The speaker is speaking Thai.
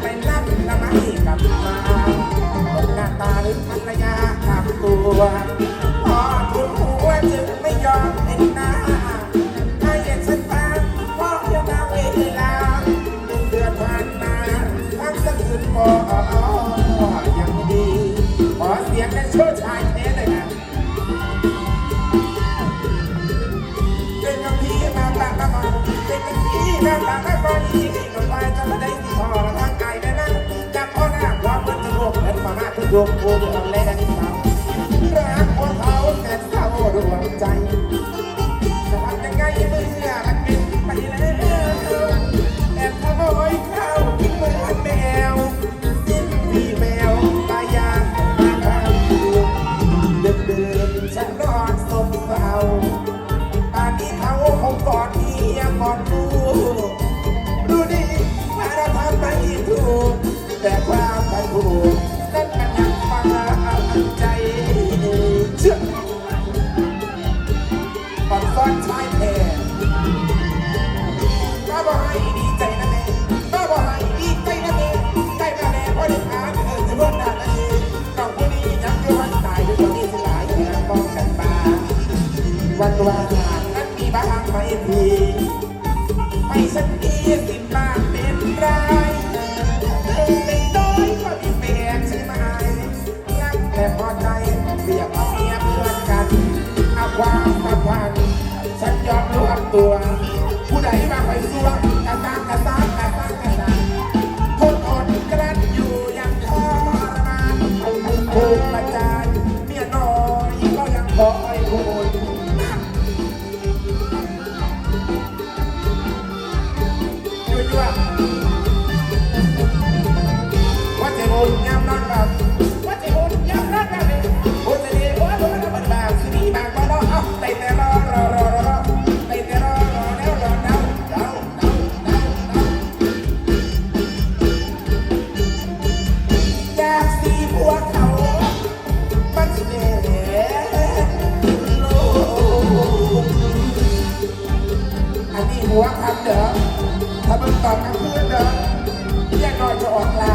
ไปนั่นละไม่กลับมาบนหน้าตาหรือภรรยาขับตัวพอถึงหัวจึงไม่ยอมเห็นหน้าให้เห็นฉันฟังพราเรื่องราวเวลาเดือนผ่านมาทั้งสักคืนพอยังดีขอเสียงและโชว์ชายเทสเลยนะเป็นกับพีมาปากกระมังเป็นกับพี่าปากกระมดีกหน่ยจะมาได้ มามาทุกดวงกูจะทำเล่นอันนี้เขารักคนเขาแต่เศร้าดวงใจ อนชายแท้ก็บอกให้ดีใจนะแม่ก็บอกให้ดีใจนะแม่ได้มาแม่พอได้ทานเออจะเพิ่มหนักนะทีน้องผู้นี้ยังอยู่วันตายอยู่ตรงนี้สลายเพื่อนป้องกันบาวันวานนั้นมีบ้างไหมพี่ให้ฉันมีสิบบาทเป็นไรเป็นน้อยก็มีแฟนใช่ไหมรักแต่พอใจเรียกว่ ตัว ผู้ใดมาไปซัวกระตากกระตากกระตากกระตากทนอดกลั้นอยู่อย่างทรมานถูกประจานเมียน้อยก็ยังคอยคุณยั่วยั่ว หัวทำเด้อถ้ามึงตอบกลางคืนเด้อแยกน้อยจะออกลา